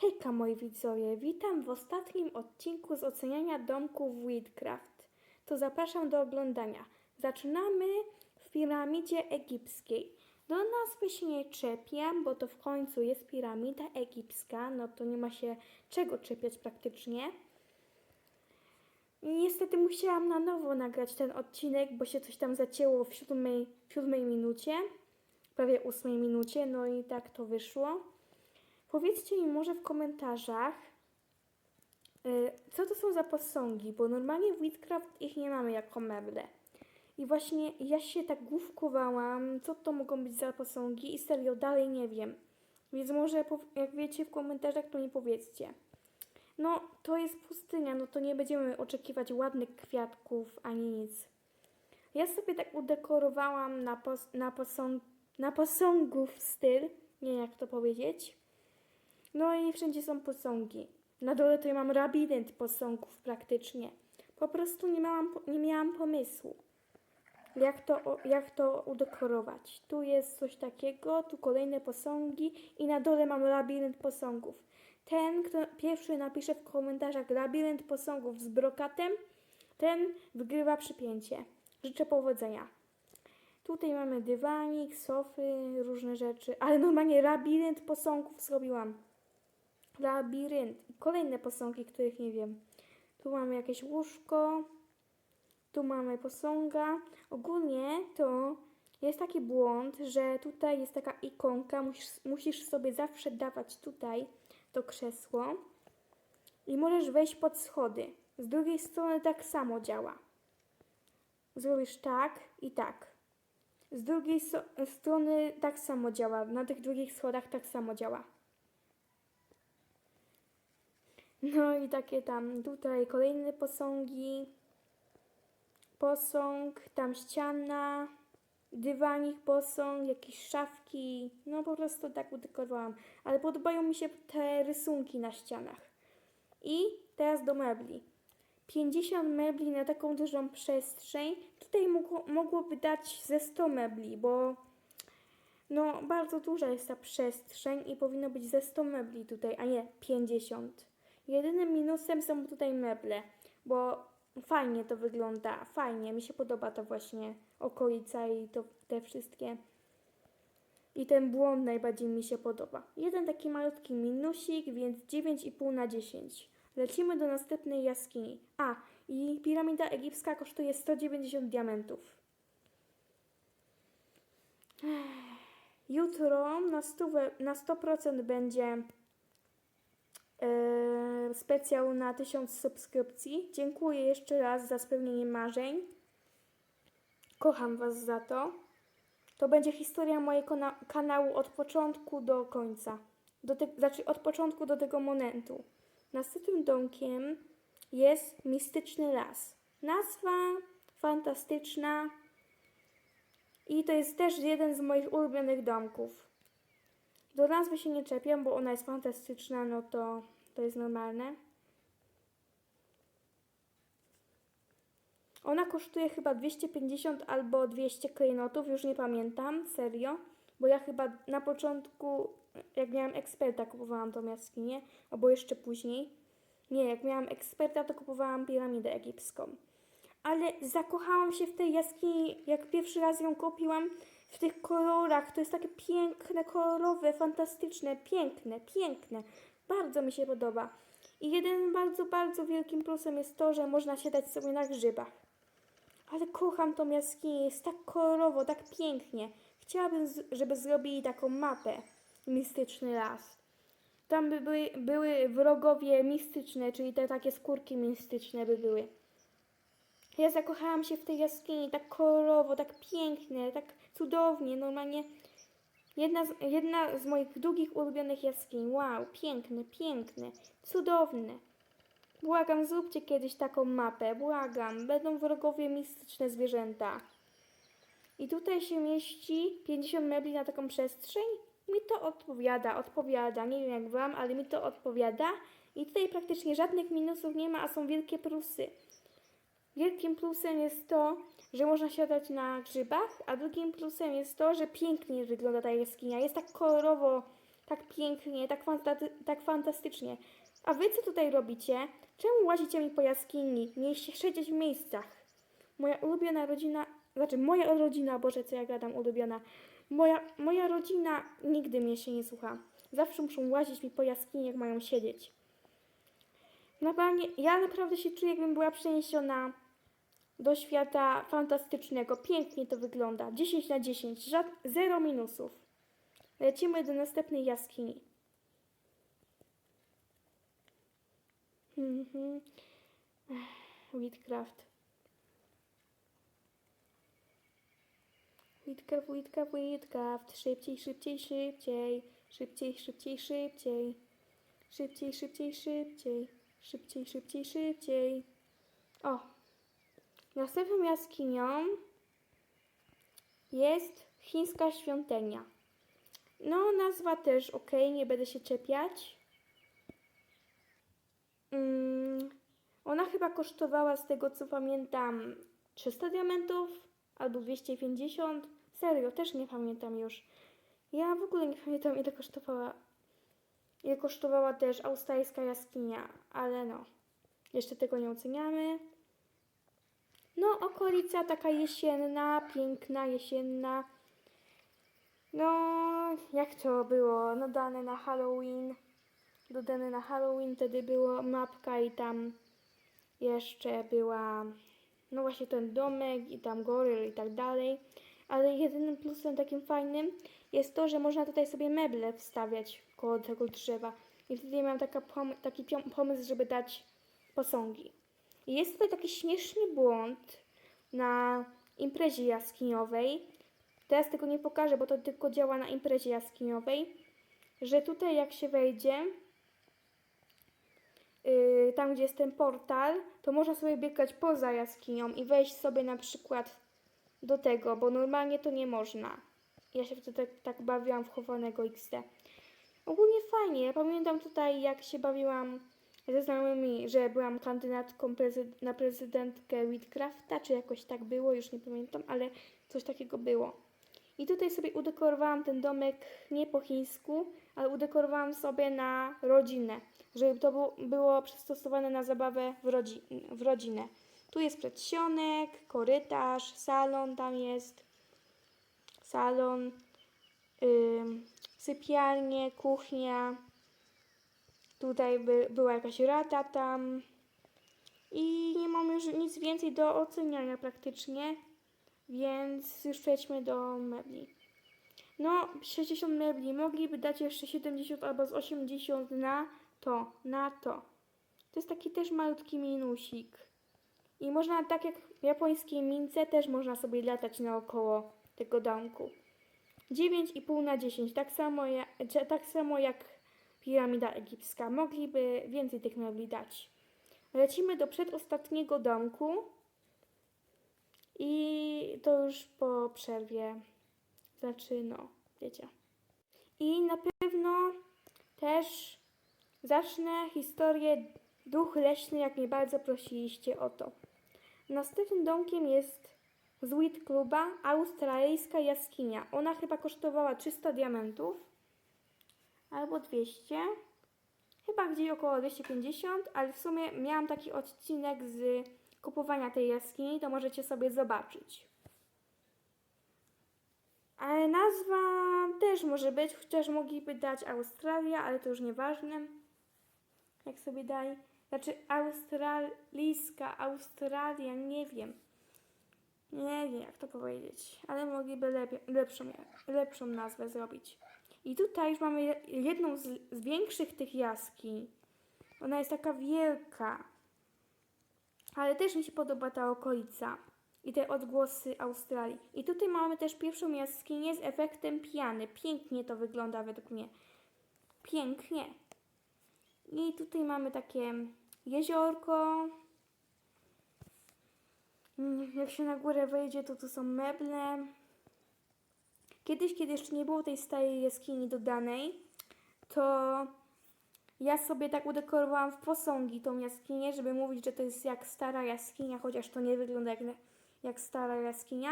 Hejka moi widzowie, witam w ostatnim odcinku z oceniania domków Wheatcraft. To zapraszam do oglądania. Zaczynamy w piramidzie egipskiej. Do nazwy się nie czepiam, bo to w końcu jest piramida egipska, no to nie ma się czego czepiać praktycznie. Niestety musiałam na nowo nagrać ten odcinek, bo się coś tam zacięło w siódmej, siódmej minucie, prawie ósmej minucie, no i tak to wyszło. Powiedzcie mi może w komentarzach, y, co to są za posągi, bo normalnie w Wheatcraft ich nie mamy jako meble. I właśnie ja się tak główkowałam, co to mogą być za posągi i serio dalej nie wiem. Więc może jak wiecie w komentarzach, to mi powiedzcie. No, to jest pustynia, no to nie będziemy oczekiwać ładnych kwiatków ani nic. Ja sobie tak udekorowałam na, pos- na, posąg- na posągów styl, nie jak to powiedzieć. No i wszędzie są posągi. Na dole tutaj mam labirynt posągów praktycznie. Po prostu nie miałam, nie miałam pomysłu, jak to, jak to udekorować. Tu jest coś takiego, tu kolejne posągi i na dole mam labirynt posągów. Ten, kto pierwszy napisze w komentarzach labirynt posągów z brokatem, ten wygrywa przypięcie. Życzę powodzenia. Tutaj mamy dywanik, sofy, różne rzeczy, ale normalnie labirynt posągów zrobiłam labirynt i kolejne posągi, których nie wiem. Tu mamy jakieś łóżko, tu mamy posąga. Ogólnie to jest taki błąd, że tutaj jest taka ikonka, musisz, musisz sobie zawsze dawać tutaj to krzesło i możesz wejść pod schody. Z drugiej strony tak samo działa. Zrobisz tak i tak. Z drugiej so- strony tak samo działa. Na tych drugich schodach tak samo działa. No i takie tam tutaj kolejne posągi. Posąg, tam ściana, dywanik, posąg, jakieś szafki. No po prostu tak udekorowałam. Ale podobają mi się te rysunki na ścianach. I teraz do mebli. 50 mebli na taką dużą przestrzeń. Tutaj mogło, mogłoby dać ze 100 mebli, bo no bardzo duża jest ta przestrzeń i powinno być ze 100 mebli tutaj, a nie 50. Jedynym minusem są tutaj meble, bo fajnie to wygląda, fajnie, mi się podoba to właśnie okolica i to te wszystkie. I ten błąd najbardziej mi się podoba. Jeden taki malutki minusik, więc 9,5 na 10. Lecimy do następnej jaskini. A, i piramida egipska kosztuje 190 diamentów. Jutro na, stówę, na 100% będzie specjał na 1000 subskrypcji. Dziękuję jeszcze raz za spełnienie marzeń. Kocham Was za to. To będzie historia mojego na- kanału od początku do końca. Do te, znaczy od początku do tego momentu. Następnym domkiem jest Mistyczny Las. Nazwa fantastyczna i to jest też jeden z moich ulubionych domków. Do nazwy się nie czepiam, bo ona jest fantastyczna, no to to jest normalne. Ona kosztuje chyba 250 albo 200 klejnotów, już nie pamiętam, serio. Bo ja chyba na początku, jak miałam eksperta, kupowałam tą jaskinię, albo jeszcze później. Nie, jak miałam eksperta, to kupowałam piramidę egipską. Ale zakochałam się w tej jaskini, jak pierwszy raz ją kupiłam, w tych kolorach. To jest takie piękne, kolorowe, fantastyczne, piękne, piękne. Bardzo mi się podoba. I jedynym bardzo, bardzo wielkim plusem jest to, że można siadać sobie na grzybach. Ale kocham tą jaskinię, jest tak kolorowo, tak pięknie. Chciałabym, żeby zrobili taką mapę. Mistyczny las. Tam by były, były wrogowie mistyczne, czyli te takie skórki mistyczne by były. Ja zakochałam się w tej jaskini, tak kolorowo, tak pięknie, tak cudownie, normalnie. Jedna z, jedna z moich drugich ulubionych jaskiń. Wow, piękne, piękne, cudowne. Błagam, zróbcie kiedyś taką mapę, błagam. Będą wrogowie mistyczne zwierzęta. I tutaj się mieści 50 mebli na taką przestrzeń. Mi to odpowiada, odpowiada. Nie wiem jak wam, ale mi to odpowiada. I tutaj praktycznie żadnych minusów nie ma, a są wielkie plusy. Wielkim plusem jest to, że można siadać na grzybach, a drugim plusem jest to, że pięknie wygląda ta jaskinia. Jest tak kolorowo, tak pięknie, tak, tak fantastycznie. A wy co tutaj robicie? Czemu łazicie mi po jaskini? Mieliście siedzieć w miejscach. Moja ulubiona rodzina, znaczy moja rodzina, Boże, co ja gadam, ulubiona. Moja, moja rodzina nigdy mnie się nie słucha. Zawsze muszą łazić mi po jaskini, jak mają siedzieć. Naprawdę, ja naprawdę się czuję, jakbym była przeniesiona do świata fantastycznego. Pięknie to wygląda. 10 na 10. Żad, zero minusów. Lecimy do następnej jaskini. Mhm. Ech, Wheatcraft. Wheatcraft, Wheatcraft, Wheatcraft. Szybciej, szybciej, szybciej. Szybciej, szybciej, szybciej. Szybciej, szybciej, szybciej. Szybciej, szybciej, szybciej. O, Następną jaskinią jest chińska świątynia. No, nazwa też ok, nie będę się czepiać. Mm, ona chyba kosztowała, z tego co pamiętam, 300 diamentów albo 250. Serio, też nie pamiętam już. Ja w ogóle nie pamiętam, ile kosztowała. Ile kosztowała też australijska jaskinia, ale no, jeszcze tego nie oceniamy. No, okolica taka jesienna, piękna, jesienna. No, jak to było? No, dane na Halloween. Dodane na Halloween, wtedy było mapka i tam jeszcze była, no właśnie ten domek i tam goryl i tak dalej. Ale jedynym plusem takim fajnym jest to, że można tutaj sobie meble wstawiać koło tego drzewa. I wtedy miałam taka pom- taki pomysł, żeby dać posągi. Jest tutaj taki śmieszny błąd na imprezie jaskiniowej. Teraz tego nie pokażę, bo to tylko działa na imprezie jaskiniowej. Że tutaj jak się wejdzie, yy, tam gdzie jest ten portal, to można sobie biegać poza jaskinią i wejść sobie na przykład do tego, bo normalnie to nie można. Ja się wtedy tak, tak bawiłam w chowanego XD. Ogólnie fajnie. Ja pamiętam tutaj, jak się bawiłam ze znajomymi, że byłam kandydatką prezy- na prezydentkę Whitcrafta, czy jakoś tak było, już nie pamiętam, ale coś takiego było. I tutaj sobie udekorowałam ten domek nie po chińsku, ale udekorowałam sobie na rodzinę, żeby to było przystosowane na zabawę w, rodzi- w rodzinę. Tu jest przedsionek, korytarz, salon tam jest, salon, ym, sypialnie, kuchnia, Tutaj by, była jakaś rata tam. I nie mam już nic więcej do oceniania praktycznie, więc już przejdźmy do mebli. No, 60 mebli. Mogliby dać jeszcze 70 albo z 80 na to, na to. To jest taki też malutki minusik. I można, tak jak w japońskiej mince, też można sobie latać naokoło tego domku. 9,5 na 10, tak samo, ja, tak samo jak piramida egipska. Mogliby więcej tych mebli dać. Lecimy do przedostatniego domku i to już po przerwie. Znaczy, no, wiecie. I na pewno też zacznę historię Duch Leśny, jak mnie bardzo prosiliście o to. Następnym domkiem jest z Cluba australijska jaskinia. Ona chyba kosztowała 300 diamentów albo 200. Chyba gdzieś około 250, ale w sumie miałam taki odcinek z kupowania tej jaskini, to możecie sobie zobaczyć. Ale nazwa też może być, chociaż mogliby dać Australia, ale to już nieważne. Jak sobie daj. Znaczy australijska, Australia, nie wiem. Nie wiem, jak to powiedzieć, ale mogliby lepiej, lepszą, lepszą nazwę zrobić. I tutaj już mamy je- jedną z, z większych tych jaskiń. Ona jest taka wielka. Ale też mi się podoba ta okolica i te odgłosy Australii. I tutaj mamy też pierwszą jaskinię z efektem piany. Pięknie to wygląda według mnie. Pięknie. I tutaj mamy takie jeziorko. Mm, Jak się na górę wejdzie, to tu są meble. Kiedyś, kiedy jeszcze nie było tej starej jaskini dodanej, to ja sobie tak udekorowałam w posągi tą jaskinię, żeby mówić, że to jest jak stara jaskinia, chociaż to nie wygląda jak, jak stara jaskinia.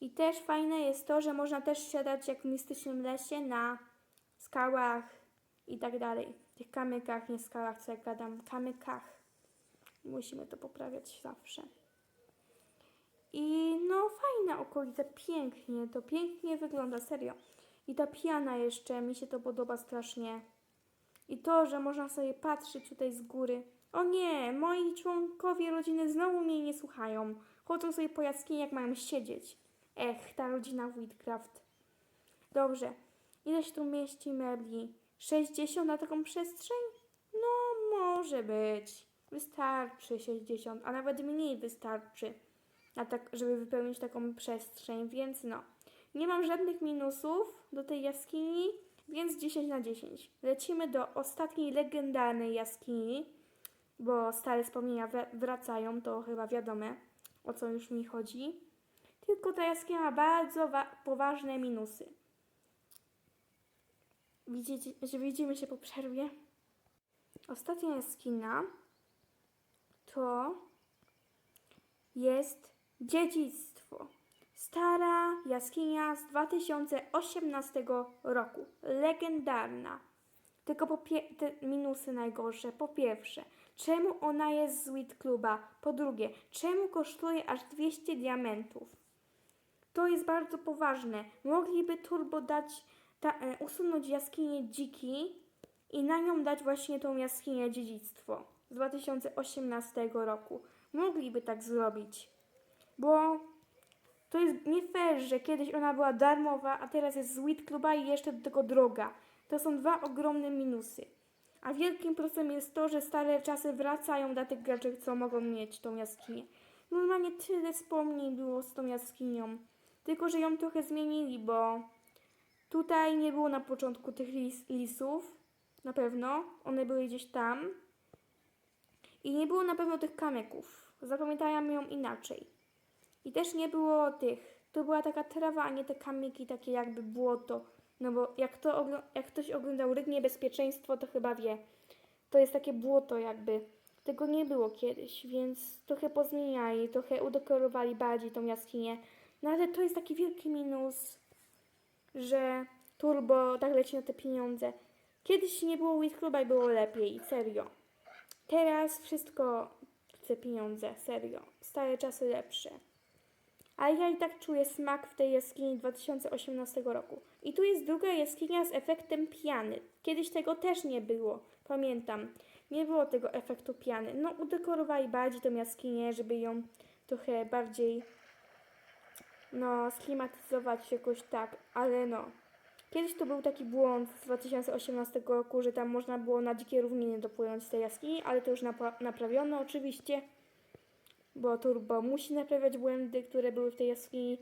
I też fajne jest to, że można też siadać jak w mistycznym lesie na skałach i tak dalej. Tych kamykach, nie skałach, co ja gadam, kamykach. Musimy to poprawiać zawsze. I no fajna okolica, pięknie, to pięknie wygląda, serio. I ta piana jeszcze, mi się to podoba strasznie. I to, że można sobie patrzeć tutaj z góry. O nie, moi członkowie rodziny znowu mnie nie słuchają. Chodzą sobie po jaskini, jak mają siedzieć. Ech, ta rodzina Whitcraft. Dobrze, ile się tu mieści mebli? 60 na taką przestrzeń? No, może być. Wystarczy 60, a nawet mniej wystarczy, na tak, żeby wypełnić taką przestrzeń, więc no. Nie mam żadnych minusów do tej jaskini, więc 10 na 10. Lecimy do ostatniej legendarnej jaskini, bo stare wspomnienia wra- wracają, to chyba wiadome, o co już mi chodzi. Tylko ta jaskinia ma bardzo wa- poważne minusy. Widzicie, że widzimy się po przerwie? Ostatnia jaskina to jest dziedzictwo. Stara jaskinia z 2018 roku. Legendarna. Tylko po te minusy najgorsze. Po pierwsze, czemu ona jest z Wheat Cluba? Po drugie, czemu kosztuje aż 200 diamentów? To jest bardzo poważne. Mogliby turbo dać, ta, e, usunąć jaskinię dziki i na nią dać właśnie tą jaskinię dziedzictwo z 2018 roku. Mogliby tak zrobić, bo to jest nie fair, że kiedyś ona była darmowa, a teraz jest z Wheat Cluba i jeszcze do tego droga. To są dwa ogromne minusy. A wielkim plusem jest to, że stare czasy wracają dla tych graczy, co mogą mieć tą jaskinię. Normalnie tyle wspomnień było z tą jaskinią. Tylko, że ją trochę zmienili, bo tutaj nie było na początku tych lis, lisów. Na pewno. One były gdzieś tam. I nie było na pewno tych kamyków. Zapamiętałam ją inaczej. I też nie było tych. To była taka trawa, a nie te kamyki, takie jakby błoto. No bo jak, to, jak ktoś oglądał Ryk Niebezpieczeństwo, to chyba wie. To jest takie błoto jakby. Tego nie było kiedyś, więc trochę pozmieniali, trochę udekorowali bardziej tą jaskinię. No ale to jest taki wielki minus, że turbo tak leci na te pieniądze. Kiedyś nie było Wheat Cluba i było lepiej, serio. Teraz wszystko chce pieniądze, serio. Stare czasy lepsze. Ale ja i tak czuję smak w tej jaskini 2018 roku. I tu jest druga jaskinia z efektem piany. Kiedyś tego też nie było, pamiętam. Nie było tego efektu piany. No, udekorowali bardziej tą jaskinię, żeby ją trochę bardziej, no, sklimatyzować jakoś tak, ale no. Kiedyś to był taki błąd z 2018 roku, że tam można było na dzikie równiny dopłynąć z tej jaskini, ale to już naprawiono oczywiście, bo Turbo musi naprawiać błędy, które były w tej jaskini.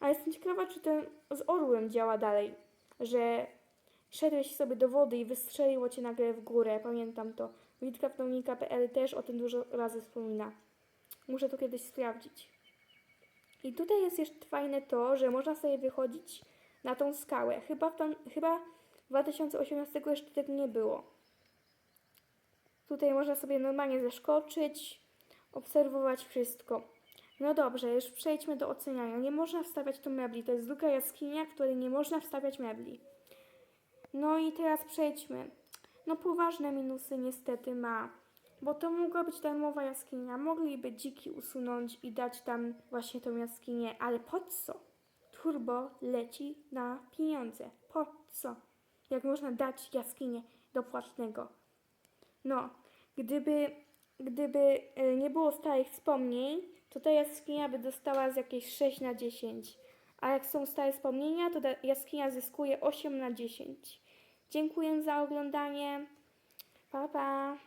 Ale jestem ciekawa, czy ten z orłem działa dalej, że szedłeś sobie do wody i wystrzeliło cię nagle w górę, pamiętam to. Witkraftonika.pl też o tym dużo razy wspomina. Muszę to kiedyś sprawdzić. I tutaj jest jeszcze fajne to, że można sobie wychodzić na tą skałę. Chyba w, tam, chyba 2018 jeszcze tego nie było. Tutaj można sobie normalnie zeskoczyć, obserwować wszystko. No dobrze, już przejdźmy do oceniania. Nie można wstawiać tu mebli. To jest druga jaskinia, w której nie można wstawiać mebli. No i teraz przejdźmy. No poważne minusy niestety ma. Bo to mogła być darmowa jaskinia. Mogliby dziki usunąć i dać tam właśnie tą jaskinię. Ale po co? Turbo leci na pieniądze. Po co? Jak można dać jaskinię do płatnego? No, gdyby, gdyby e, nie było starych wspomnień, to ta jaskinia by dostała z jakieś 6 na 10. A jak są stare wspomnienia, to ta jaskinia zyskuje 8 na 10. Dziękuję za oglądanie. Pa, pa.